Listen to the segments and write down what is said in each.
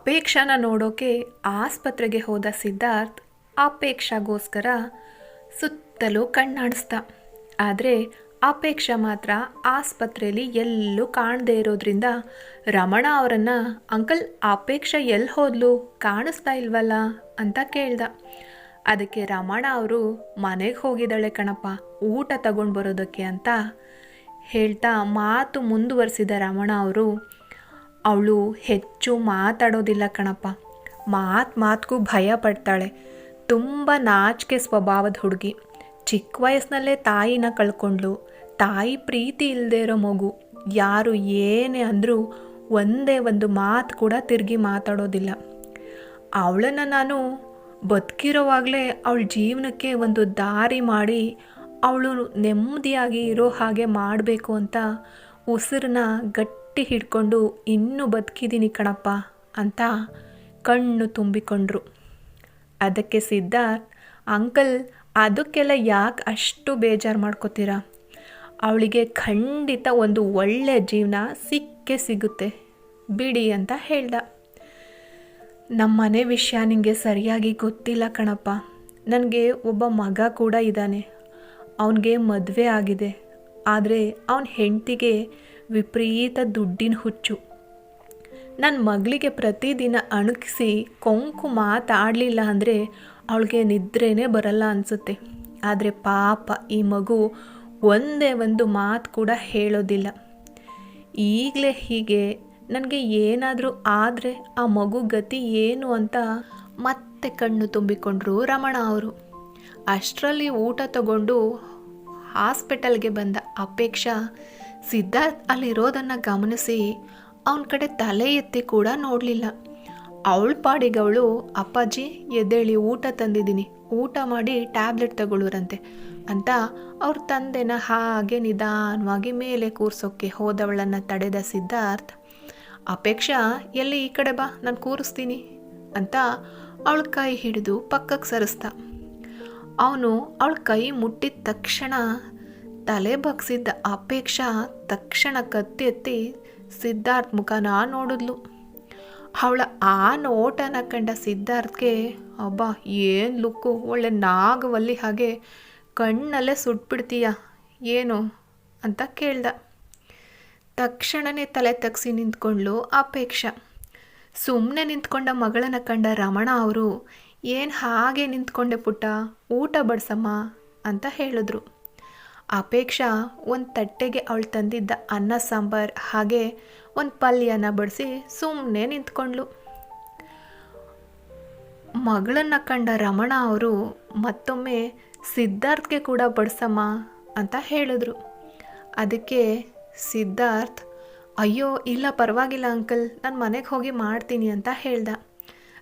ಅಪೇಕ್ಷಾನ ನೋಡೋಕೆ ಆಸ್ಪತ್ರೆಗೆ ಹೋದ ಸಿದ್ಧಾರ್ಥ್ ಅಪೇಕ್ಷಾಗೋಸ್ಕರ ಸುತ್ತಲೂ ಕಣ್ಣಾಡಿಸ್ದ. ಆದರೆ ಅಪೇಕ್ಷಾ ಮಾತ್ರ ಆಸ್ಪತ್ರೆಯಲ್ಲಿ ಎಲ್ಲೂ ಕಾಣದೇ ಇರೋದ್ರಿಂದ ರಮಣ ಅವರನ್ನು, ಅಂಕಲ್, ಅಪೇಕ್ಷಾ ಎಲ್ಲಿ ಹೋದ್ಲು? ಕಾಣಿಸ್ತಾ ಇಲ್ವಲ್ಲ? ಅಂತ ಕೇಳ್ದ. ಅದಕ್ಕೆ ರಮಣ ಅವರು, ಮನೆಗೆ ಹೋಗಿದ್ದಾಳೆ ಕಣಪ್ಪ, ಊಟ ತಗೊಂಡು ಬರೋದಕ್ಕೆ ಅಂತ ಹೇಳ್ತಾ ಮಾತು ಮುಂದುವರಿಸಿದ ರಮಣ ಅವರು ಅವಳು ಹೆಚ್ಚು ಮಾತಾಡೋದಿಲ್ಲ ಕಣಪ್ಪ. ಮಾತು ಮಾತಿಗೂ ಭಯ ಪಡ್ತಾಳೆ. ತುಂಬ ನಾಚಿಕೆ ಸ್ವಭಾವದ ಹುಡುಗಿ. ಚಿಕ್ಕ ವಯಸ್ಸಿನಲ್ಲೇ ತಾಯಿನ ಕಳ್ಕೊಂಡ್ಳು. ತಾಯಿ ಪ್ರೀತಿ ಇಲ್ಲದೆ ಇರೋ ಮಗು. ಯಾರು ಏನೇ ಅಂದರೂ ಒಂದೇ ಒಂದು ಮಾತು ಕೂಡ ತಿರುಗಿ ಮಾತಾಡೋದಿಲ್ಲ. ಅವಳನ್ನು ನಾನು ಬದುಕಿರೋವಾಗಲೇ ಅವಳ ಜೀವನಕ್ಕೆ ಒಂದು ದಾರಿ ಮಾಡಿ ಅವಳು ನೆಮ್ಮದಿಯಾಗಿ ಇರೋ ಹಾಗೆ ಮಾಡಬೇಕು ಅಂತ ಉಸಿರನ್ನ ಗಟ್ಟಿ ಹಿಡ್ಕೊಂಡು, ಇನ್ನೂ ಬದುಕಿದ್ದೀನಿ ಕಣಪ್ಪ ಅಂತ ಕಣ್ಣು ತುಂಬಿಕೊಂಡ್ರು. ಅದಕ್ಕೆ ಸಿದ್ಧಾರ್ಥ್, ಅಂಕಲ್, ಅದಕ್ಕೆಲ್ಲ ಯಾಕೆ ಅಷ್ಟು ಬೇಜಾರು ಮಾಡ್ಕೋತೀರಾ? ಅವಳಿಗೆ ಖಂಡಿತ ಒಂದು ಒಳ್ಳೆಯ ಜೀವನ ಸಿಕ್ಕೇ ಸಿಗುತ್ತೆ. ಬಿಡಿ ಅಂತ ಹೇಳ್ದ. ನಮ್ಮ ಮನೆ ವಿಷಯ ನಿಮಗೆ ಸರಿಯಾಗಿ ಗೊತ್ತಿಲ್ಲ ಕಣಪ್ಪ. ನನಗೆ ಒಬ್ಬ ಮಗ ಕೂಡ ಇದ್ದಾನೆ. ಅವನಿಗೆ ಮದುವೆ ಆಗಿದೆ. ಆದರೆ ಅವನ ಹೆಂಡತಿಗೆ ವಿಪರೀತ ದುಡ್ಡಿನ ಹುಚ್ಚು. ನನ್ನ ಮಗಳಿಗೆ ಪ್ರತಿದಿನ ಅಣುಕಿಸಿ ಕೊಂಕು ಮಾತಾಡಲಿಲ್ಲ ಅಂದರೆ ಅವಳಿಗೆ ನಿದ್ರೆನೇ ಬರಲ್ಲ ಅನಿಸುತ್ತೆ. ಆದರೆ ಪಾಪ ಈ ಮಗು ಒಂದೇ ಒಂದು ಮಾತು ಕೂಡ ಹೇಳೋದಿಲ್ಲ. ಈಗಲೇ ಹೀಗೆ ನನಗೆ ಏನಾದರೂ ಆದರೆ ಆ ಮಗು ಗತಿ ಏನು ಅಂತ ಮತ್ತೆ ಕಣ್ಣು ತುಂಬಿಕೊಂಡ್ರು ರಮಣ ಅವರು. ಅಷ್ಟರಲ್ಲಿ ಊಟ ತಗೊಂಡು ಹಾಸ್ಪಿಟಲ್ಗೆ ಬಂದ ಅಪೇಕ್ಷಾ ಸಿದ್ಧಾರ್ಥ್ ಅಲ್ಲಿರೋದನ್ನು ಗಮನಿಸಿ ಅವನ ಕಡೆ ತಲೆ ಎತ್ತಿ ಕೂಡ ನೋಡಲಿಲ್ಲ. ಅವಳ ಪಾಡಿಗವಳು, ಅಪ್ಪಾಜಿ, ಎದ್ದೇಳಿ ಊಟ ತಂದಿದ್ದೀನಿ. ಊಟ ಮಾಡಿ ಟ್ಯಾಬ್ಲೆಟ್ ತಗೊಳ್ಳೋರಂತೆ ಅಂತ ಅವ್ರ ತಂದೆನ ಹಾಗೆ ನಿಧಾನವಾಗಿ ಮೇಲೆ ಕೂರಿಸೋಕ್ಕೆ ಹೋದವಳನ್ನು ತಡೆದ ಸಿದ್ಧಾರ್ಥ್, ಅಪೇಕ್ಷಾ, ಎಲ್ಲಿ ಈ ಕಡೆ ಬಾ, ನಾನು ಕೂರಿಸ್ತೀನಿ ಅಂತ ಅವಳ ಕೈ ಹಿಡಿದು ಪಕ್ಕಕ್ಕೆ ಸರಿಸ್ತ ಅವನು ಅವಳ ಕೈ ಮುಟ್ಟಿದ ತಕ್ಷಣ ತಲೆ ಬಗ್ಸಿದ್ದ ಅಪೇಕ್ಷಾ ತಕ್ಷಣ ಕತ್ತಿ ಎತ್ತಿ ಸಿದ್ಧಾರ್ಥ್ ಮುಖನ ನೋಡಿದ್ಲು. ಅವಳ ಆ ನೋಟನ ಕಂಡ ಸಿದ್ಧಾರ್ಥ್ಗೆ, ಅಬ್ಬಾ, ಏನು ಲುಕ್ಕು? ಒಳ್ಳೆ ನಾಗವಲ್ಲಿ ಹಾಗೆ ಕಣ್ಣಲ್ಲೇ ಸುಟ್ಬಿಡ್ತೀಯ? ಏನು? ಅಂತ ಕೇಳ್ದ. ತಕ್ಷಣನೇ ತಲೆ ತಗ್ಸಿ ನಿಂತ್ಕೊಂಡ್ಲು ಅಪೇಕ್ಷಾ. ಸುಮ್ಮನೆ ನಿಂತ್ಕೊಂಡ ಮಗಳನ್ನು ಕಂಡ ರಮಣ ಅವರು, ಏನು ಹಾಗೆ ನಿಂತ್ಕೊಂಡೆ ಪುಟ್ಟ? ಊಟ ಬಡ್ಸಮ್ಮ? ಅಂತ ಹೇಳಿದ್ರು. ಅಪೇಕ್ಷಾ ಒಂದು ತಟ್ಟೆಗೆ ಅವಳು ತಂದಿದ್ದ ಅನ್ನ, ಸಾಂಬಾರ್ ಹಾಗೆ ಒಂದು ಪಲ್ಯನ ಬಡಿಸಿ ಸುಮ್ಮನೆ ನಿಂತ್ಕೊಂಡ್ಳು. ಮಗಳನ್ನ ಕಂಡ ರಮಣ ಅವರು, ಮತ್ತೊಮ್ಮೆ ಸಿದ್ಧಾರ್ಥ್ಗೆ ಕೂಡ ಬಡಿಸಮ್ಮ ಅಂತ ಹೇಳಿದ್ರು. ಅದಕ್ಕೆ ಸಿದ್ಧಾರ್ಥ್, ಅಯ್ಯೋ, ಇಲ್ಲ, ಪರವಾಗಿಲ್ಲ ಅಂಕಲ್, ನಾನು ಮನೆಗೆ ಹೋಗಿ ಮಾಡ್ತೀನಿ ಅಂತ ಹೇಳ್ದ.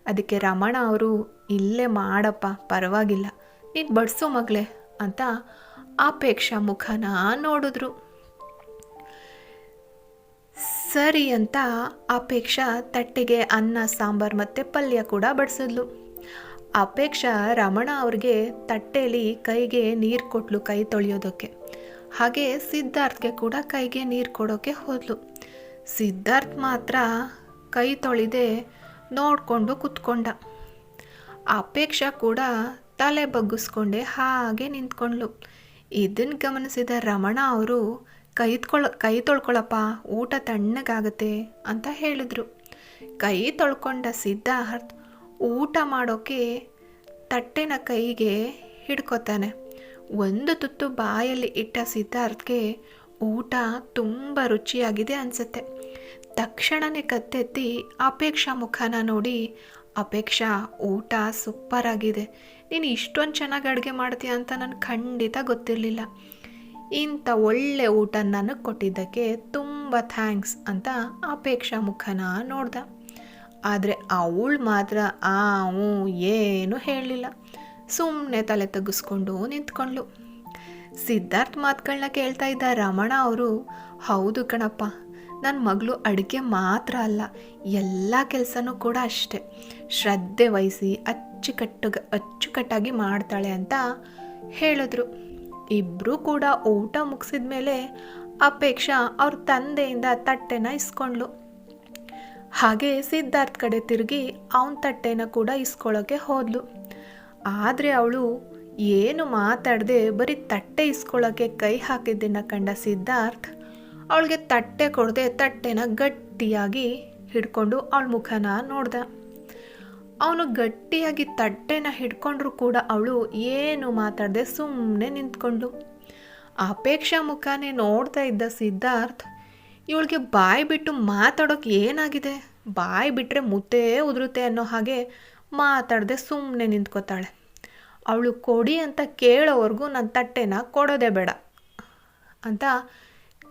ಅದಕ್ಕೆ ರಮಣ ಅವರು, ಇಲ್ಲೇ ಮಾಡಪ್ಪ, ಪರವಾಗಿಲ್ಲ. ನೀನು ಬಡಿಸು ಮಗಳೇ ಅಂತ ಅಪೇಕ್ಷಾ ಮುಖನ ನೋಡಿದ್ರು. ಸರಿ ಅಂತ ಅಪೇಕ್ಷಾ ತಟ್ಟೆಗೆ ಅನ್ನ, ಸಾಂಬಾರು ಮತ್ತು ಪಲ್ಯ ಕೂಡ ಬಡಿಸಿದ್ಲು. ಅಪೇಕ್ಷಾ ರಮಣ ಅವ್ರಿಗೆ ತಟ್ಟೆಯಲ್ಲಿ ಕೈಗೆ ನೀರು ಕೊಟ್ಲು ಕೈ ತೊಳೆಯೋದಕ್ಕೆ. ಹಾಗೆ ಸಿದ್ಧಾರ್ಥ್ಗೆ ಕೂಡ ಕೈಗೆ ನೀರು ಕೊಡೋಕ್ಕೆ ಹೋದ್ಲು. ಸಿದ್ಧಾರ್ಥ್ ಮಾತ್ರ ಕೈ ತೊಳಿದೆ ನೋಡಿಕೊಂಡು ಕುತ್ಕೊಂಡ. ಅಪೇಕ್ಷಾ ಕೂಡ ತಲೆ ಬಗ್ಗಿಸ್ಕೊಂಡೆ ಹಾಗೆ ನಿಂತ್ಕೊಂಡ್ಲು ಇದನ್ನು ಗಮನಿಸಿದ ರಮಣ ಅವರು, ಕೈ ಕೈ ತೊಳ್ಕೊಳಪ್ಪ, ಊಟ ತಣ್ಣಗಾಗತ್ತೆ ಅಂತ ಹೇಳಿದರು. ಕೈ ತೊಳ್ಕೊಂಡ ಸಿದ್ಧಾರ್ಥ್ ಊಟ ಮಾಡೋಕೆ ತಟ್ಟೆನ ಕೈಗೆ ಹಿಡ್ಕೊತಾನೆ. ಒಂದು ತುತ್ತು ಬಾಯಲ್ಲಿ ಇಟ್ಟ ಸಿದ್ಧಾರ್ಥ್ಗೆ ಊಟ ತುಂಬ ರುಚಿಯಾಗಿದೆ ಅನಿಸುತ್ತೆ. ತಕ್ಷಣನೇ ಕತ್ತೆತ್ತಿ ಅಪೇಕ್ಷಾ ಮುಖನ ನೋಡಿ ಅಪೇಕ್ಷಾ, ಊಟ ಸೂಪರ್ ಆಗಿದೆ. ನೀನು ಇಷ್ಟೊಂದು ಚೆನ್ನಾಗಿ ಅಡುಗೆ ಮಾಡ್ತೀಯ ಅಂತ ನನಗೆ ಖಂಡಿತ ಗೊತ್ತಿರಲಿಲ್ಲ. ಇಂಥ ಒಳ್ಳೆ ಊಟ ನನಗೆ ಕೊಟ್ಟಿದ್ದಕ್ಕೆ ತುಂಬ ಥ್ಯಾಂಕ್ಸ್ ಅಂತ ಅಪೇಕ್ಷಾ ಮುಖನ ನೋಡ್ದ. ಆದರೆ ಅವಳು ಮಾತ್ರ ಆ ಏನೂ ಹೇಳಲಿಲ್ಲ. ಸುಮ್ಮನೆ ತಲೆ ತಗ್ಗಿಸ್ಕೊಂಡು ನಿಂತ್ಕೊಂಡ್ಳು. ಸಿದ್ಧಾರ್ಥ್ ಮಾತುಗಳನ್ನ ಕೇಳ್ತಾ ಇದ್ದ ರಮಣ ಅವರು, ಹೌದು ಕಣಪ್ಪ ನನ್ನ ಮಗಳು ಅಡುಗೆ ಮಾತ್ರ ಅಲ್ಲ, ಎಲ್ಲ ಕೆಲಸನೂ ಕೂಡ ಅಷ್ಟೆ. ಶ್ರದ್ಧೆ ವಹಿಸಿ ಅಚ್ಚುಕಟ್ಟು ಅಚ್ಚುಕಟ್ಟಾಗಿ ಮಾಡ್ತಾಳೆ ಅಂತ ಹೇಳಿದ್ರು. ಇಬ್ಬರೂ ಕೂಡ ಊಟ ಮುಗಿಸಿದ ಮೇಲೆ ಅಪೇಕ್ಷಾ ಅವ್ರ ತಂದೆಯಿಂದ ತಟ್ಟೆನ ಇಸ್ಕೊಂಡ್ಲು ಹಾಗೆ ಸಿದ್ಧಾರ್ಥ್ ಕಡೆ ತಿರುಗಿ ಅವನ ತಟ್ಟೆನ ಕೂಡ ಇಸ್ಕೊಳ್ಳೋಕೆ ಹೋದ್ಲು. ಆದರೆ ಅವಳು ಏನು ಮಾತಾಡದೆ ಬರೀ ತಟ್ಟೆ ಇಸ್ಕೊಳ್ಳೋಕ್ಕೆ ಕೈ ಹಾಕಿದ್ದನ್ನು ಕಂಡ ಸಿದ್ಧಾರ್ಥ್ ಅವಳಿಗೆ ತಟ್ಟೆ ಕೊಡದೆ ತಟ್ಟೆನ ಗಟ್ಟಿಯಾಗಿ ಹಿಡ್ಕೊಂಡು ಅವಳ ಮುಖನ ನೋಡ್ದ. ಅವನು ಗಟ್ಟಿಯಾಗಿ ತಟ್ಟೆನ ಹಿಡ್ಕೊಂಡ್ರು ಕೂಡ ಅವಳು ಏನು ಮಾತಾಡದೆ ಸುಮ್ಮನೆ ನಿಂತ್ಕೊಂಡ್ಳು ಅಪೇಕ್ಷಾ ಮುಖನೇ ನೋಡ್ತಾ ಇದ್ದ ಸಿದ್ಧಾರ್ಥ್, ಇವಳಿಗೆ ಬಾಯಿ ಬಿಟ್ಟು ಮಾತಾಡೋಕೆ ಏನಾಗಿದೆ? ಬಾಯಿ ಬಿಟ್ಟರೆ ಮುತ್ತೇ ಉದುರುತ್ತೆ ಅನ್ನೋ ಹಾಗೆ ಮಾತಾಡದೆ ಸುಮ್ಮನೆ ನಿಂತ್ಕೋತಾಳೆ. ಅವಳು ಕೊಡಿ ಅಂತ ಕೇಳೋವರೆಗೂ ನನ್ನ ತಟ್ಟೆನ ಕೊಡೋದೇ ಬೇಡ ಅಂತ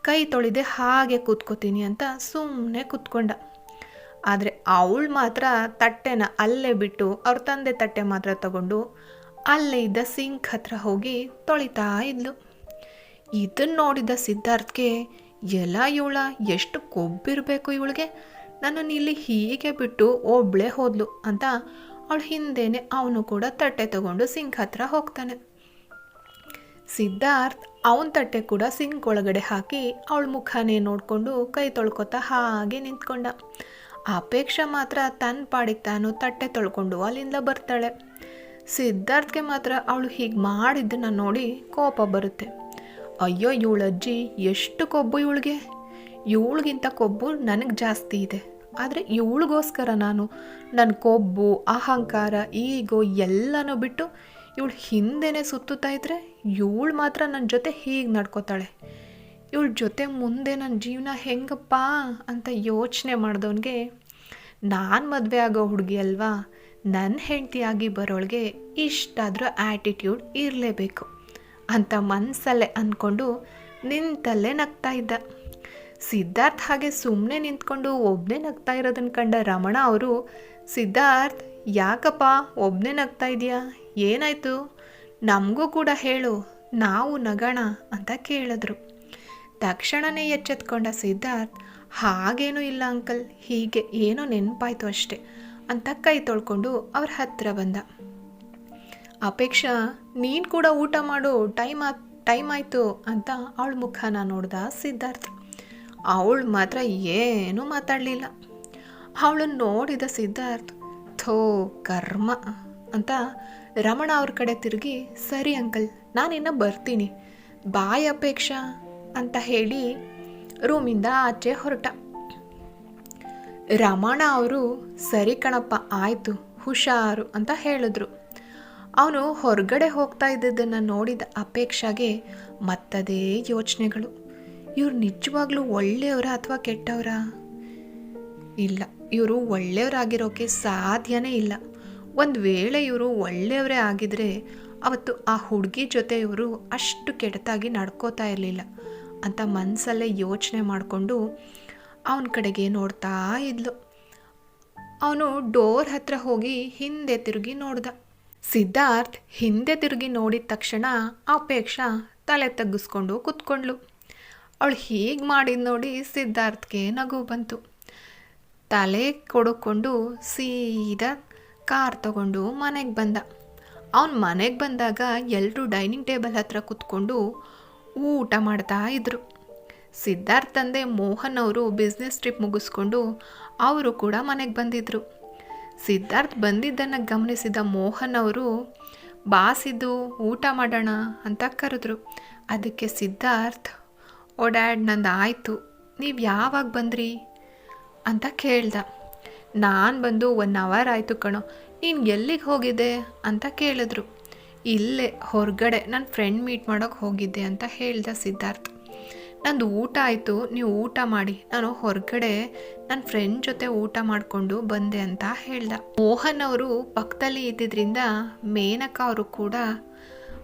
ಕೈ ತೊಳಿದೆ ಹಾಗೆ ಕೂತ್ಕೋತೀನಿ ಅಂತ ಸುಮ್ಮನೆ ಕೂತ್ಕೊಂಡ. ಆದರೆ ಅವಳು ಮಾತ್ರ ತಟ್ಟೆನ ಅಲ್ಲೇ ಬಿಟ್ಟು ಅವ್ರ ತಂದೆ ತಟ್ಟೆ ಮಾತ್ರ ತಗೊಂಡು ಅಲ್ಲೇ ಇದ್ದ ಸಿಂಕ್ ಹತ್ರ ಹೋಗಿ ತೊಳಿತಾ ಇದ್ಲು. ಇದನ್ನು ನೋಡಿದ ಸಿದ್ಧಾರ್ಥ್ಗೆ, ಎಲ್ಲ ಇವಳ, ಎಷ್ಟು ಕೊಬ್ಬಿರಬೇಕು ಇವಳಿಗೆ? ನನ್ನನ್ನು ಇಲ್ಲಿ ಹೀಗೆ ಬಿಟ್ಟು ಒಬ್ಳೆ ಹೋದ್ಲು ಅಂತ ಅವಳು ಹಿಂದೆನೆ ಅವನು ಕೂಡ ತಟ್ಟೆ ತಗೊಂಡು ಸಿಂಕ್ ಹತ್ರ ಹೋಗ್ತಾನೆ. ಸಿದ್ಧಾರ್ಥ್ ಅವನ ತಟ್ಟೆ ಕೂಡ ಸಿಂಕ್ ಒಳಗಡೆ ಹಾಕಿ ಅವಳ ಮುಖನೇ ನೋಡಿಕೊಂಡು ಕೈ ತೊಳ್ಕೊತಾ ಹಾಗೆ ನಿಂತ್ಕೊಂಡ. ಅಪೇಕ್ಷಾ ಮಾತ್ರ ತನ್ನ ಪಾಡಿಗೆ ತಾನು ತಟ್ಟೆ ತೊಳ್ಕೊಂಡು ಅಲ್ಲಿಂದ ಬರ್ತಾಳೆ. ಸಿದ್ಧಾರ್ಥ್ಗೆ ಮಾತ್ರ ಅವಳು ಹೀಗೆ ಮಾಡಿದ್ದನ್ನ ನೋಡಿ ಕೋಪ ಬರುತ್ತೆ. ಅಯ್ಯೋ ಇವಳಜ್ಜಿ ಎಷ್ಟು ಕೊಬ್ಬು ಇವಳಿಗೆ? ಇವಳಿಗಿಂತ ಕೊಬ್ಬು ನನಗೆ ಜಾಸ್ತಿ ಇದೆ. ಆದರೆ ಇವಳಿಗೋಸ್ಕರ ನಾನು. ನನ್ನ ಕೊಬ್ಬು, ಅಹಂಕಾರ, ಈಗೋ ಎಲ್ಲನೂ ಬಿಟ್ಟು ಇವಳು ಹಿಂದೆನೇ ಸುತ್ತುತ್ತಾ ಇದ್ರೆ ಇವಳು ಮಾತ್ರ ನನ್ನ ಜೊತೆ ಹೀಗೆ ನಡ್ಕೋತಾಳೆ. ಇವಳ ಜೊತೆ ಮುಂದೆ ನನ್ನ ಜೀವನ ಹೆಂಗಪ್ಪ ಅಂತ ಯೋಚನೆ ಮಾಡಿದವನಿಗೆ ನಾನು ಮದುವೆ ಆಗೋ ಹುಡುಗಿ ಅಲ್ವಾ ನನ್ನ ಹೆಂಡತಿಯಾಗಿ ಬರೋಳಿಗೆ ಇಷ್ಟಾದರೂ ಆ್ಯಟಿಟ್ಯೂಡ್ ಇರಲೇಬೇಕು ಅಂತ ಮನಸ್ಸಲ್ಲೇ ಅಂದ್ಕೊಂಡು ನಿಂತಲ್ಲೇ ನಗ್ತಾ ಇದ್ದ. ಸಿದ್ಧಾರ್ಥ್ ಹಾಗೆ ಸುಮ್ಮನೆ ನಿಂತ್ಕೊಂಡು ಒಬ್ಬನೇ ನಗ್ತಾ ಇರೋದನ್ನು ಕಂಡ ರಮಣ ಅವರು, ಸಿದ್ಧಾರ್ಥ್, ಯಾಕಪ್ಪ ಒಬ್ಬನೇ ನಗ್ತಾ ಇದೆಯಾ? ಏನಾಯಿತು? ನಮಗೂ ಕೂಡ ಹೇಳು, ನಾವು ನಗಣ ಅಂತ ಕೇಳಿದ್ರು. ತಕ್ಷಣನೇ ಎಚ್ಚೆತ್ಕೊಂಡ ಸಿದ್ಧಾರ್ಥ್, ಹಾಗೇನೂ ಇಲ್ಲ ಅಂಕಲ್, ಹೀಗೆ ಏನೋ ನೆನಪಾಯ್ತು ಅಷ್ಟೆ ಅಂತ ಕೈ ತೊಳ್ಕೊಂಡು ಅವ್ರ ಹತ್ತಿರ ಬಂದ. ಅಪೇಕ್ಷಾ, ನೀನು ಕೂಡ ಊಟ ಮಾಡು, ಟೈಮ್ ಟೈಮ್ ಆಯಿತು ಅಂತ ಅವಳ ಮುಖನ ನೋಡ್ದ ಸಿದ್ಧಾರ್ಥ್. ಅವಳು ಮಾತ್ರ ಏನೂ ಮಾತಾಡಲಿಲ್ಲ. ಅವಳನ್ನು ನೋಡಿದ ಸಿದ್ಧಾರ್ಥ್, ಥೋ ಕರ್ಮ ಅಂತ ರಮಣ ಅವ್ರ ಕಡೆ ತಿರುಗಿ, ಸರಿ ಅಂಕಲ್ ನಾನಿನ್ನು ಬರ್ತೀನಿ. ಬಾಯ್ ಅಪೇಕ್ಷಾ ಅಂತ ಹೇಳಿ ರೂಮಿಂದ ಆಚೆ ಹೊರಟ. ರಮಣ ಅವರು, ಸರಿ ಕಣಪ್ಪ, ಆಯಿತು, ಹುಷಾರು ಅಂತ ಹೇಳಿದ್ರು. ಅವನು ಹೊರಗಡೆ ಹೋಗ್ತಾ ಇದ್ದದನ್ನು ನೋಡಿದ ಅಪೇಕ್ಷಾಗೆ ಮತ್ತದೇ ಯೋಚನೆಗಳು. ಇವ್ರು ನಿಜವಾಗ್ಲೂ ಒಳ್ಳೆಯವರ ಅಥವಾ ಕೆಟ್ಟವರ? ಇಲ್ಲ, ಇವರು ಒಳ್ಳೆಯವರಾಗಿರೋಕೆ ಸಾಧ್ಯನೇ ಇಲ್ಲ. ಒಂದು ವೇಳೆ ಇವರು ಒಳ್ಳೆಯವರೇ ಆಗಿದ್ರೆ ಅವತ್ತು ಆ ಹುಡುಗಿ ಜೊತೆ ಇವರು ಅಷ್ಟು ಕೆಟ್ಟದಾಗಿ ನಡ್ಕೋತಾ ಇರಲಿಲ್ಲ ಅಂತ ಮನಸ್ಸಲ್ಲೇ ಯೋಚನೆ ಮಾಡಿಕೊಂಡು ಅವನ ಕಡೆಗೆ ನೋಡ್ತಾ ಇದ್ಲು. ಅವನು ಡೋರ್ ಹತ್ರ ಹೋಗಿ ಹಿಂದೆ ತಿರುಗಿ ನೋಡ್ದ. ಸಿದ್ಧಾರ್ಥ್ ಹಿಂದೆ ತಿರುಗಿ ನೋಡಿದ ತಕ್ಷಣ ಅಪೇಕ್ಷಾ ತಲೆ ತಗ್ಗಿಸ್ಕೊಂಡು ಕುತ್ಕೊಂಡ್ಲು. ಅವಳು ಹೀಗೆ ಮಾಡಿದ ನೋಡಿ ಸಿದ್ಧಾರ್ಥ್ಗೆ ನಗು ಬಂತು. ತಲೆ ಕೊಡುಕೊಂಡು ಸೀದಾ ಕಾರ್ ತಗೊಂಡು ಮನೆಗೆ ಬಂದ. ಅವನು ಮನೆಗೆ ಬಂದಾಗ ಎಲ್ಲರೂ ಡೈನಿಂಗ್ ಟೇಬಲ್ ಹತ್ರ ಕೂತ್ಕೊಂಡು ಊಟ ಮಾಡ್ತಾ ಇದ್ರು. ಸಿದ್ಧಾರ್ಥ್ ತಂದೆ ಮೋಹನ್ ಅವರು ಬಿಸ್ನೆಸ್ ಟ್ರಿಪ್ ಮುಗಿಸ್ಕೊಂಡು ಅವರು ಕೂಡ ಮನೆಗೆ ಬಂದಿದ್ದರು ಸಿದ್ಧಾರ್ಥ್ ಬಂದಿದ್ದನ್ನು ಗಮನಿಸಿದ ಮೋಹನ್ ಅವರು, ಬಾಸಿದ್ದು ಊಟ ಮಾಡೋಣ ಅಂತ ಕರೆದ್ರು. ಅದಕ್ಕೆ ಸಿದ್ಧಾರ್ಥ್, ಓ ಡ್ಯಾಡ್ ನಂದು ಆಯಿತು ನೀವು ಯಾವಾಗ ಬಂದ್ರಿ? ಅಂತ ಕೇಳ್ದ. ನಾನು ಬಂದು ಒನ್ ಅವರ್ ಆಯಿತು ಕಣೋ, ನೀನು ಎಲ್ಲಿಗೆ ಹೋಗಿದ್ದೆ ಅಂತ ಕೇಳಿದ್ರು. ಇಲ್ಲೇ ಹೊರಗಡೆ ನನ್ನ ಫ್ರೆಂಡ್ ಮೀಟ್ ಮಾಡೋಕ್ಕೆ ಹೋಗಿದ್ದೆ ಅಂತ ಹೇಳ್ದೆ ಸಿದ್ಧಾರ್ಥ್. ನಂದು ಊಟ ಆಯಿತು, ನೀವು ಊಟ ಮಾಡಿ, ನಾನು ಹೊರಗಡೆ ನನ್ನ ಫ್ರೆಂಡ್ ಜೊತೆ ಊಟ ಮಾಡಿಕೊಂಡು ಬಂದೆ ಅಂತ ಹೇಳ್ದ. ಮೋಹನ್ ಅವರು ಪಕ್ಕದಲ್ಲಿ ಇದ್ದಿದ್ದರಿಂದ ಮೇನಕ ಅವರು ಕೂಡ,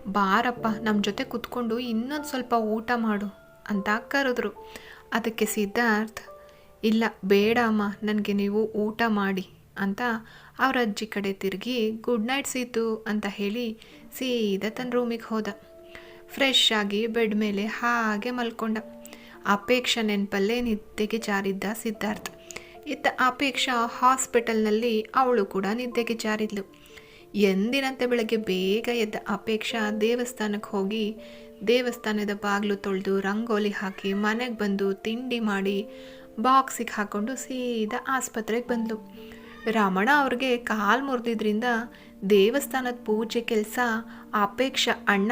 ಬಾರಪ್ಪ ನಮ್ಮ ಜೊತೆ ಕುತ್ಕೊಂಡು ಇನ್ನೊಂದು ಸ್ವಲ್ಪ ಊಟ ಮಾಡು ಅಂತ ಕರೆದ್ರು. ಅದಕ್ಕೆ ಸಿದ್ಧಾರ್ಥ್ ಇಲ್ಲ, ಬೇಡ ಅಮ್ಮ, ನನಗೆ ನೀವು ಊಟ ಮಾಡಿ ಅಂತ ಅವ್ರ ಅಜ್ಜಿ ಕಡೆ ತಿರುಗಿ, ಗುಡ್ ನೈಟ್ ಸೀತು ಅಂತ ಹೇಳಿ ಸೀದಾ ತನ್ನ ರೂಮಿಗೆ ಹೋದ. ಫ್ರೆಶ್ ಆಗಿ ಬೆಡ್ ಮೇಲೆ ಹಾಗೆ ಮಲ್ಕೊಂಡ. ಅಪೇಕ್ಷ ನೆನಪಲ್ಲೇ ನಿದ್ದೆಗೆ ಜಾರಿದ್ದ ಸಿದ್ಧಾರ್ಥ. ಇತ್ತ ಅಪೇಕ್ಷಾ ಹಾಸ್ಪಿಟಲ್ನಲ್ಲಿ ಅವಳು ಕೂಡ ನಿದ್ದೆಗೆ ಜಾರಿದ್ಲು. ಎಂದಿನಂತೆ ಬೆಳಗ್ಗೆ ಬೇಗ ಎದ್ದ ಅಪೇಕ್ಷಾ ದೇವಸ್ಥಾನಕ್ಕೆ ಹೋಗಿ ದೇವಸ್ಥಾನದ ಬಾಗಿಲು ತೊಳೆದು ರಂಗೋಲಿ ಹಾಕಿ ಮನೆಗೆ ಬಂದು ತಿಂಡಿ ಮಾಡಿ ಬಾಕ್ಸಿಗೆ ಹಾಕ್ಕೊಂಡು ಸೀದಾ ಆಸ್ಪತ್ರೆಗೆ ಬಂದಳು ರಮಣ ಅವ್ರಿಗೆ ಕಾಲು ಮುರಿದಿದ್ರಿಂದ ದೇವಸ್ಥಾನದ ಪೂಜೆ ಕೆಲಸ ಅಪೇಕ್ಷ ಅಣ್ಣ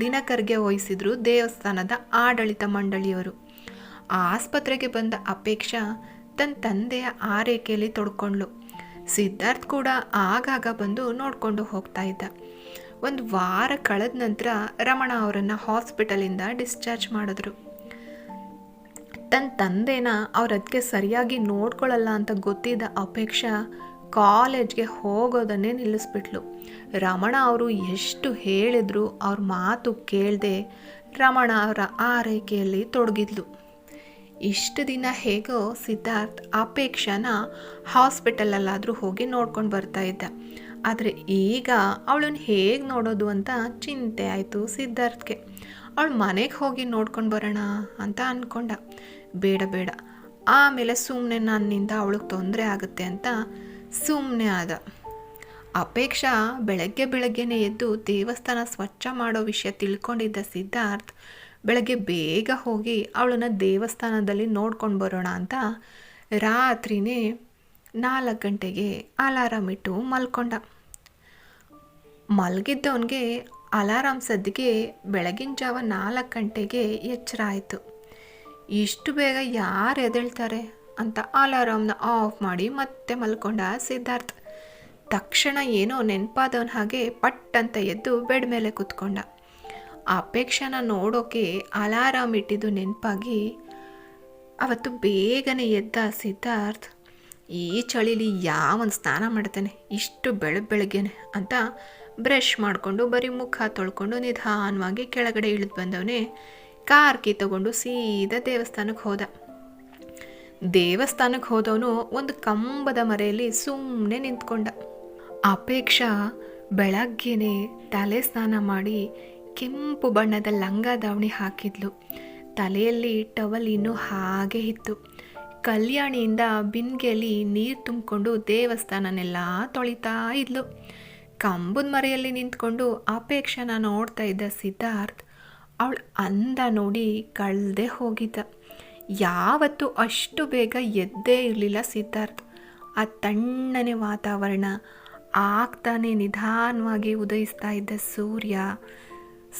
ದಿನಕರ್ಗೆ ವಹಿಸಿದ್ರು ದೇವಸ್ಥಾನದ ಆಡಳಿತ ಮಂಡಳಿಯವರು. ಆಸ್ಪತ್ರೆಗೆ ಬಂದ ಅಪೇಕ್ಷ ತನ್ನ ತಂದೆಯ ಆರೈಕೆಯಲ್ಲಿ ತೊಡ್ಕೊಂಡ್ಳು ಸಿದ್ಧಾರ್ಥ್ ಕೂಡ ಆಗಾಗ ಬಂದು ನೋಡಿಕೊಂಡು ಹೋಗ್ತಾ ಇದ್ದ. ಒಂದು ವಾರ ಕಳೆದ ನಂತರ ರಮಣ ಅವರನ್ನು ಹಾಸ್ಪಿಟಲಿಂದ ಡಿಸ್ಚಾರ್ಜ್ ಮಾಡಿದ್ರು. ತನ್ನ ತಂದೆನ ಅವ್ರು ಅದಕ್ಕೆ ಸರಿಯಾಗಿ ನೋಡ್ಕೊಳ್ಳಲ್ಲ ಅಂತ ಗೊತ್ತಿದ್ದ ಅಪೇಕ್ಷಾ ಕಾಲೇಜ್ಗೆ ಹೋಗೋದನ್ನೇ ನಿಲ್ಲಿಸ್ಬಿಟ್ಲು. ರಮಣ ಅವರು ಎಷ್ಟು ಹೇಳಿದ್ರು ಅವ್ರ ಮಾತು ಕೇಳದೆ ರಮಣ ಅವರ ಆರೈಕೆಯಲ್ಲಿ ತೊಡಗಿದ್ಲು. ಇಷ್ಟು ದಿನ ಹೇಗೋ ಸಿದ್ಧಾರ್ಥ್ ಅಪೇಕ್ಷಾನ ಹಾಸ್ಪಿಟಲಲ್ಲಾದರೂ ಹೋಗಿ ನೋಡ್ಕೊಂಡು ಬರ್ತಾ ಇದ್ದ. ಆದರೆ ಈಗ ಅವಳನ್ನ ಹೇಗೆ ನೋಡೋದು ಅಂತ ಚಿಂತೆ ಆಯಿತು ಸಿದ್ಧಾರ್ಥ್ಗೆ. ಅವಳು ಮನೆಗೆ ಹೋಗಿ ನೋಡ್ಕೊಂಡು ಬರೋಣ ಅಂತ ಅಂದ್ಕೊಂಡ ಬೇಡ ಬೇಡ. ಆಮೇಲೆ ಸುಮ್ಮನೆ ನನ್ನಿಂದ ಅವಳಿಗೆ ತೊಂದರೆ ಆಗುತ್ತೆ ಅಂತ ಸುಮ್ಮನೆ ಆದ. ಅಪೇಕ್ಷಾ ಬೆಳಗ್ಗೆ ಬೆಳಗ್ಗೆನೆ ಎದ್ದು ದೇವಸ್ಥಾನ ಸ್ವಚ್ಛ ಮಾಡೋ ವಿಷಯ ತಿಳ್ಕೊಂಡಿದ್ದ ಸಿದ್ಧಾರ್ಥ್ ಬೆಳಗ್ಗೆ ಬೇಗ ಹೋಗಿ ಅವಳನ್ನ ದೇವಸ್ಥಾನದಲ್ಲಿ ನೋಡ್ಕೊಂಡು ಬರೋಣ ಅಂತ ರಾತ್ರಿನೇ ನಾಲ್ಕು ಗಂಟೆಗೆ ಅಲಾರಾಮ್ ಇಟ್ಟು ಮಲ್ಕೊಂಡ. ಮಲಗಿದ್ದವನಿಗೆ ಅಲಾರಾಮ್ ಸದ್ದಿಗೆ ಬೆಳಗಿನ ಜಾವ ನಾಲ್ಕು ಗಂಟೆಗೆ ಎಚ್ಚರ ಆಯಿತು ಇಷ್ಟು ಬೇಗ ಯಾರು ಎದೇಳ್ತಾರೆ ಅಂತ ಅಲಾರಾಮ್ನ ಆಫ್ ಮಾಡಿ ಮತ್ತೆ ಮಲ್ಕೊಂಡ ಸಿದ್ಧಾರ್ಥ್. ತಕ್ಷಣ ಏನೋ ನೆನಪಾದವನ ಹಾಗೆ ಪಟ್ ಅಂತ ಎದ್ದು ಬೆಡ್ ಮೇಲೆ ಕೂತ್ಕೊಂಡ. ಅಪೇಕ್ಷನ ನೋಡೋಕೆ ಅಲಾರಾಮ್ ಇಟ್ಟಿದ್ದು ನೆನಪಾಗಿ ಅವತ್ತು ಬೇಗನೆ ಎದ್ದ ಸಿದ್ಧಾರ್ಥ್, ಈ ಚಳಿಲಿ ಯಾವನ್ ಸ್ನಾನ ಮಾಡ್ತಾನೆ? ಇಷ್ಟು ಬೆಳ ಬೆಳಗ್ಗೆನೆ ಅಂತ ಬ್ರಷ್ ಮಾಡಿಕೊಂಡು ಬರೀ ಮುಖ ತೊಳ್ಕೊಂಡು ನಿಧಾನವಾಗಿ ಕೆಳಗಡೆ ಇಳಿದು ಬಂದವನೇ. ಕಾರ್ ಕೀ ತಗೊಂಡು ಸೀದಾ ದೇವಸ್ಥಾನಕ್ಕೆ ಹೋದ. ದೇವಸ್ಥಾನಕ್ಕೆ ಹೋದವನು ಒಂದು ಕಂಬದ ಮರೆಯಲ್ಲಿ ಸುಮ್ಮನೆ ನಿಂತ್ಕೊಂಡ. ಅಪೇಕ್ಷಾ ಬೆಳಗ್ಗೆನೆ ತಲೆ ಸ್ನಾನ ಮಾಡಿ ಕೆಂಪು ಬಣ್ಣದ ಲಂಗ ದಾವಣಿ ಹಾಕಿದ್ಲು. ತಲೆಯಲ್ಲಿ ಟವಲ್ ಇನ್ನೂ ಹಾಗೆ ಇತ್ತು. ಕಲ್ಯಾಣಿಯಿಂದ ಬಿನ್ಗೆಯಲ್ಲಿ ನೀರು ತುಂಬಿಕೊಂಡು ದೇವಸ್ಥಾನನೆಲ್ಲ ತೊಳಿತಾ ಇದ್ಲು. ಕಂಬದ ಮರೆಯಲ್ಲಿ ನಿಂತ್ಕೊಂಡು ಅಪೇಕ್ಷನ ನೋಡ್ತಾ ಇದ್ದ ಸಿದ್ಧಾರ್ಥ್ ಅವಳು ಅಂದ ನೋಡಿ ಕಳ್ದೆ ಹೋಗಿದ್ದ. ಯಾವತ್ತೂ ಅಷ್ಟು ಬೇಗ ಎದ್ದೇ ಇರಲಿಲ್ಲ ಸಿದ್ಧಾರ್ಥ. ಆ ತಣ್ಣನೆ ವಾತಾವರಣ, ಆಗ್ತಾನೆ ನಿಧಾನವಾಗಿ ಉದಯಿಸ್ತಾ ಇದ್ದ ಸೂರ್ಯ,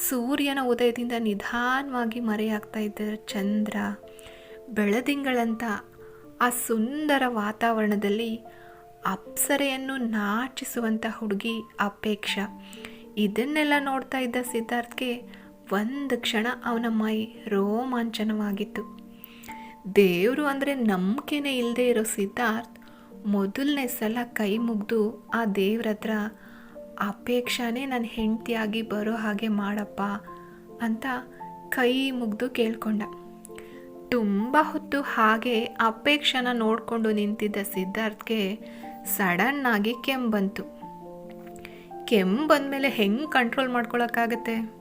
ಸೂರ್ಯನ ಉದಯದಿಂದ ನಿಧಾನವಾಗಿ ಮರೆಯಾಗ್ತಾ ಇದ್ದ ಚಂದ್ರ, ಬೆಳದಿಂಗಳಂತ ಆ ಸುಂದರ ವಾತಾವರಣದಲ್ಲಿ ಅಪ್ಸರೆಯನ್ನು ನಾಚಿಸುವಂಥ ಹುಡುಗಿ ಅಪೇಕ್ಷ. ಇದನ್ನೆಲ್ಲ ನೋಡ್ತಾ ಇದ್ದ ಸಿದ್ಧಾರ್ಥ್ಗೆ ಒಂದು ಕ್ಷಣ ಅವನ ಮೈ ರೋಮಾಂಚನವಾಗಿತ್ತು. ದೇವರು ಅಂದರೆ ನಂಬಿಕೆನೇ ಇಲ್ಲದೆ ಇರೋ ಸಿದ್ಧಾರ್ಥ್ ಮೊದಲನೇ ಸಲ ಕೈ ಮುಗಿದು ಆ ದೇವ್ರ ಹತ್ರ ಅಪೇಕ್ಷಾನೇ ನನ್ನ ಹೆಂಡತಿಯಾಗಿ ಬರೋ ಹಾಗೆ ಮಾಡಪ್ಪ ಅಂತ ಕೈ ಮುಗ್ದು ಕೇಳ್ಕೊಂಡ. ತುಂಬ ಹೊತ್ತು ಹಾಗೆ ಅಪೇಕ್ಷನ ನೋಡಿಕೊಂಡು ನಿಂತಿದ್ದ ಸಿದ್ಧಾರ್ಥ್ಗೆ ಸಡನ್ನಾಗಿ ಕೆಮ್ಮು ಬಂತು. ಕೆಮ್ಮು ಬಂದಮೇಲೆ ಹೆಂಗೆ ಕಂಟ್ರೋಲ್ ಮಾಡ್ಕೊಳಕ್ಕಾಗತ್ತೆ?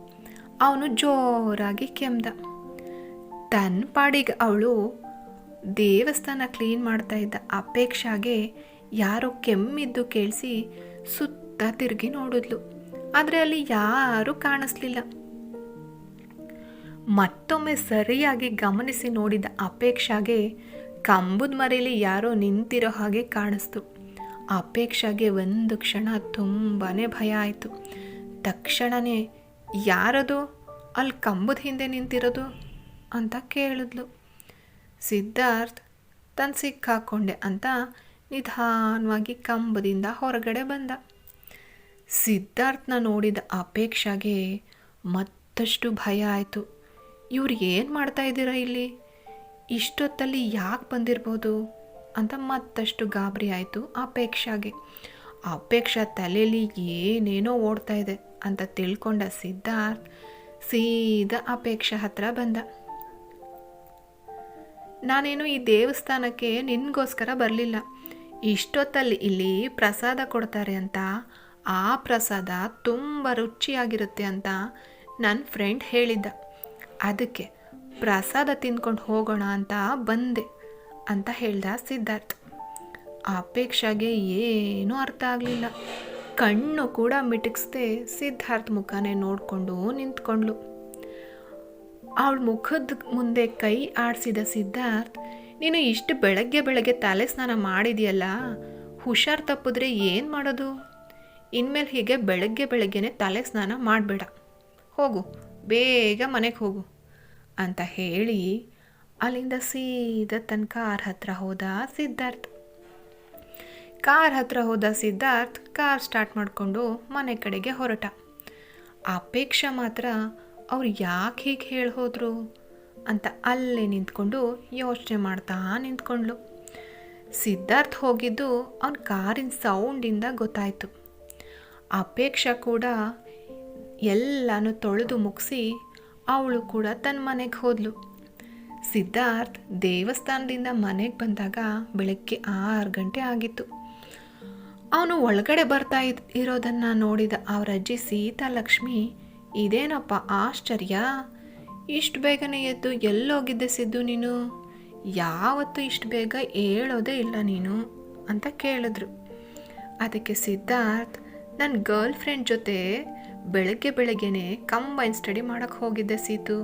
ಅವನು ಜೋರಾಗಿ ಕೆಮ್ದ. ತನ್ನ ಪಾಡಿಗೆ ಅವಳು ದೇವಸ್ಥಾನ ಕ್ಲೀನ್ ಮಾಡ್ತಾ ಇದ್ದ. ಅಪೇಕ್ಷಾಗೆ ಯಾರೋ ಕೆಮ್ಮಿದ್ದು ಕೇಳಿಸಿ ಸುತ್ತ ತಿರುಗಿ ನೋಡಿದ್ಲು. ಆದರೆ ಅಲ್ಲಿ ಯಾರೂ ಕಾಣಿಸ್ಲಿಲ್ಲ. ಮತ್ತೊಮ್ಮೆ ಸರಿಯಾಗಿ ಗಮನಿಸಿ ನೋಡಿದ ಅಪೇಕ್ಷಾಗೆ ಕಂಬದ ಮರೆಯಲ್ಲಿ ಯಾರೋ ನಿಂತಿರೋ ಹಾಗೆ ಕಾಣಿಸ್ತು. ಅಪೇಕ್ಷಾಗೆ ಒಂದು ಕ್ಷಣ ತುಂಬಾ ಭಯ ಆಯಿತು. ತಕ್ಷಣವೇ ಯಾರದು ಅಲ್ಲಿ ಕಂಬದ ಹಿಂದೆ ನಿಂತಿರೋದು ಅಂತ ಕೇಳಿದ್ಲು. ಸಿದ್ಧಾರ್ಥ್ ತನ್ನ ಸಿಕ್ಕಾಕೊಂಡೆ ಅಂತ ನಿಧಾನವಾಗಿ ಕಂಬದಿಂದ ಹೊರಗಡೆ ಬಂದ. ಸಿದ್ಧಾರ್ಥನ ನೋಡಿದ ಅಪೇಕ್ಷೆಗೆ ಮತ್ತಷ್ಟು ಭಯ ಆಯಿತು. ಇವ್ರು ಏನು ಮಾಡ್ತಾ ಇದ್ದೀರ ಇಲ್ಲಿ? ಇಷ್ಟೊತ್ತಲ್ಲಿ ಯಾಕೆ ಬಂದಿರ್ಬೋದು ಅಂತ ಮತ್ತಷ್ಟು ಗಾಬರಿ ಆಯಿತು ಅಪೇಕ್ಷಾಗೆ. ಅಪೇಕ್ಷಾ ತಲೆಯಲ್ಲಿ ಏನೇನೋ ಓಡ್ತಾ ಇದೆ. ಅಂತ ತಿಳ್ಕೊಂಡ ಸಿದ್ಧಾರ್ಥ್ ಸೀದಾ ಅಪೇಕ್ಷೆ ಹತ್ರ ಬಂದ. ನಾನೇನು ಈ ದೇವಸ್ಥಾನಕ್ಕೆ ನಿನಗೋಸ್ಕರ ಬರಲಿಲ್ಲ. ಇಷ್ಟೊತ್ತಲ್ಲಿ ಇಲ್ಲಿ ಪ್ರಸಾದ ಕೊಡ್ತಾರೆ ಅಂತ. ಆ ಪ್ರಸಾದ ತುಂಬ ರುಚಿಯಾಗಿರುತ್ತೆ ಅಂತ ನನ್ನ ಫ್ರೆಂಡ್ ಹೇಳಿದ್ದ. ಅದಕ್ಕೆ ಪ್ರಸಾದ ತಿಂದ್ಕೊಂಡು ಹೋಗೋಣ ಅಂತ ಬಂದೆ ಅಂತ ಹೇಳ್ದ ಸಿದ್ಧಾರ್ಥ್. ಅಪೇಕ್ಷೆಗೆ ಏನೂ ಅರ್ಥ ಆಗಲಿಲ್ಲ. ಕಣ್ಣು ಕೂಡ ಮಿಟುಕಿಸ್ದೆ ಸಿದ್ಧಾರ್ಥ್ ಮುಖನೇ ನೋಡಿಕೊಂಡು ನಿಂತ್ಕೊಂಡ್ಳು ಅವಳ ಮುಖದ ಮುಂದೆ ಕೈ ಆಡಿಸಿದ ಸಿದ್ಧಾರ್ಥ್, ನೀನು ಇಷ್ಟು ಬೆಳಗ್ಗೆ ಬೆಳಗ್ಗೆ ತಲೆ ಸ್ನಾನ ಮಾಡಿದೆಯಲ್ಲ, ಹುಷಾರು ತಪ್ಪಿದ್ರೆ ಏನು ಮಾಡೋದು? ಇನ್ಮೇಲೆ ಹೀಗೆ ಬೆಳಗ್ಗೆ ಬೆಳಗ್ಗೆನೆ ತಲೆ ಸ್ನಾನ ಮಾಡಬೇಡ. ಹೋಗು, ಬೇಗ ಮನೆಗೆ ಹೋಗು, ಅಂತ ಹೇಳಿ ಅಲ್ಲಿಂದ ಸೀದಾ ತನಕ ಆರ ಹತ್ರ ಹೋದ ಸಿದ್ಧಾರ್ಥ್. ಕಾರ್ ಹತ್ರ ಹೋದ ಸಿದ್ಧಾರ್ಥ್ ಕಾರ್ ಸ್ಟಾರ್ಟ್ ಮಾಡಿಕೊಂಡು ಮನೆ ಕಡೆಗೆ ಹೊರಟ. ಅಪೇಕ್ಷಾ ಮಾತ್ರ, ಅವ್ರು ಯಾಕೆ ಹೀಗೆ ಹೇಳಿ ಹೋದರು ಅಂತ ಅಲ್ಲೇ ನಿಂತ್ಕೊಂಡು ಯೋಚನೆ ಮಾಡ್ತಾ ನಿಂತ್ಕೊಂಡ್ಳು. ಸಿದ್ಧಾರ್ಥ್ ಹೋಗಿದ್ದು ಅವನ ಕಾರಿನ ಸೌಂಡಿಂದ ಗೊತ್ತಾಯಿತು. ಅಪೇಕ್ಷಾ ಕೂಡ ಎಲ್ಲನೂ ತೊಳೆದು ಮುಗಿಸಿ ಅವಳು ಕೂಡ ತನ್ನ ಮನೆಗೆ ಹೋದ್ಲು. ಸಿದ್ಧಾರ್ಥ್ ದೇವಸ್ಥಾನದಿಂದ ಮನೆಗೆ ಬಂದಾಗ ಬೆಳಗ್ಗೆ ಆರು ಗಂಟೆ ಆಗಿತ್ತು. ಅವನು ಒಳಗಡೆ ಬರ್ತಾ ಇರೋದನ್ನ ಇರೋದನ್ನು ನೋಡಿದ ಅವರ ಅಜ್ಜಿ ಸೀತಾಲಕ್ಷ್ಮಿ, ಇದೇನಪ್ಪ ಆಶ್ಚರ್ಯ? ಇಷ್ಟು ಬೇಗನೆ ಎದ್ದು ಎಲ್ಲೋಗಿದ್ದೆ ಸಿದ್ದು ನೀನು? ಯಾವತ್ತು ಇಷ್ಟು ಬೇಗ ಹೇಳೋದೇ ಇಲ್ಲ ನೀನು? ಅಂತ ಕೇಳಿದ್ರು. ಅದಕ್ಕೆ ಸಿದ್ಧಾರ್ಥ್ ನನ್ನ ಗರ್ಲ್ ಫ್ರೆಂಡ್ ಜೊತೆ ಬೆಳಗ್ಗೆ ಬೆಳಗ್ಗೆನೆ ಕಂಬೈನ್ ಸ್ಟಡಿ ಮಾಡೋಕ್ಕೆ ಹೋಗಿದ್ದೆ ಸೀತು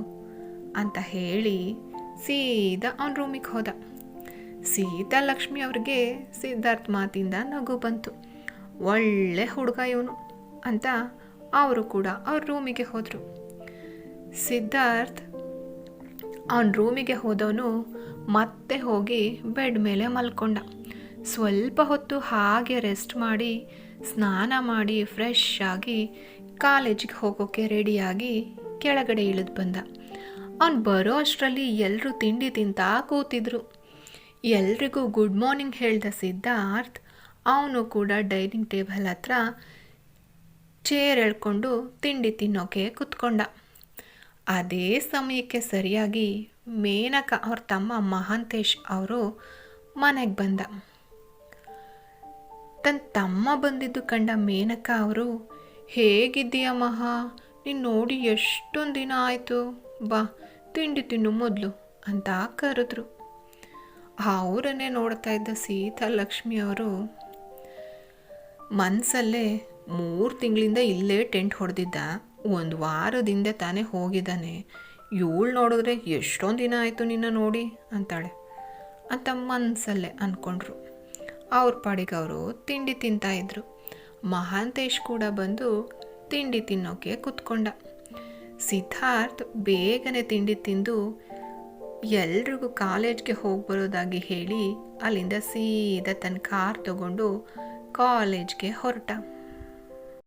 ಅಂತ ಹೇಳಿ ಸೀದಾ ಅವನ ರೂಮಿಗೆ ಹೋದ. ಸೀತಾ ಲಕ್ಷ್ಮಿ ಅವ್ರಿಗೆ ಸಿದ್ಧಾರ್ಥ್ ಮಾತಿಂದ ನಗು ಬಂತು. ಒಳ್ಳೆ ಹುಡುಗ ಇವನು ಅಂತ ಅವರು ಕೂಡ ಅವ್ರ ರೂಮಿಗೆ ಹೋದರು. ಸಿದ್ಧಾರ್ಥ್ ಅವನ ರೂಮಿಗೆ ಹೋದವನು ಮತ್ತೆ ಹೋಗಿ ಬೆಡ್ ಮೇಲೆ ಮಲ್ಕೊಂಡ. ಸ್ವಲ್ಪ ಹೊತ್ತು ಹಾಗೆ ರೆಸ್ಟ್ ಮಾಡಿ, ಸ್ನಾನ ಮಾಡಿ ಫ್ರೆಶ್ ಆಗಿ ಕಾಲೇಜಿಗೆ ಹೋಗೋಕ್ಕೆ ರೆಡಿಯಾಗಿ ಕೆಳಗಡೆ ಇಳಿದು ಬಂದ. ಅವನು ಬರೋ ಅಷ್ಟರಲ್ಲಿ ಎಲ್ಲರೂ ತಿಂಡಿ ತಿಂತಾ ಕೂತಿದ್ರು. ಎಲ್ರಿಗೂ ಗುಡ್ ಮಾರ್ನಿಂಗ್ ಹೇಳಿದ ಸಿದ್ಧಾರ್ಥ್. ಅವನು ಕೂಡ ಡೈನಿಂಗ್ ಟೇಬಲ್ ಹತ್ರ ಚೇರ್ ಎಳ್ಕೊಂಡು ತಿಂಡಿ ತಿನ್ನೋಕೆ ಕುತ್ಕೊಂಡ. ಅದೇ ಸಮಯಕ್ಕೆ ಸರಿಯಾಗಿ ಮೇನಕ ಅವ್ರ ತಮ್ಮ ಮಹಾಂತೇಶ್ ಅವರು ಮನೆಗೆ ಬಂದ. ತನ್ನ ತಮ್ಮ ಬಂದಿದ್ದು ಕಂಡ ಮೇನಕ ಅವರು, ಹೇಗಿದ್ದೀಯ ಮಹಾ? ನೀನು ನೋಡಿ ಎಷ್ಟೊಂದು ದಿನ ಆಯಿತು. ಬಾ, ತಿಂಡಿ ತಿನ್ನು ಮೊದಲು, ಅಂತ ಕರೆದ್ರು. ಅವರನ್ನೇ ನೋಡ್ತಾ ಇದ್ದ ಸೀತಾ ಲಕ್ಷ್ಮಿ ಅವರು ಮನಸ್ಸಲ್ಲೇ ಮೂರು ತಿಂಗಳಿಂದ ಇಲ್ಲೇ ಟೆಂಟ್ ಹೊಡೆದಿದ್ದ. ಒಂದು ವಾರದಿಂದ ತಾನೇ ಹೋಗಿದ್ದಾನೆ. ಇವಳು ನೋಡಿದ್ರೆ ಎಷ್ಟೊಂದು ದಿನ ಆಯಿತು ನಿನ್ನ ನೋಡಿ ಅಂತಾಳೆ. ಅಂತ ಮನಸಲ್ಲೇ ಅಂದ್ಕೊಂಡ್ರು ಅವ್ರ ಪಾಡಿಗೆ ಅವರು ತಿಂಡಿ ತಿಂತಾ ಇದ್ರು. ಮಹಾಂತೇಶ್ ಕೂಡ ಬಂದು ತಿಂಡಿ ತಿನ್ನೋಕೆ ಕೂತ್ಕೊಂಡ. ಸಿದ್ಧಾರ್ಥ್ ಬೇಗನೆ ತಿಂಡಿ ತಿಂದು ಎಲ್ರಿಗೂ ಕಾಲೇಜ್ಗೆ ಹೋಗಿ ಬರೋದಾಗಿ ಹೇಳಿ ಅಲ್ಲಿಂದ ಸೀದಾ ತನ್ನ ಕಾರ್ ತಗೊಂಡು ಕಾಲೇಜ್ಗೆ ಹೊರಟ.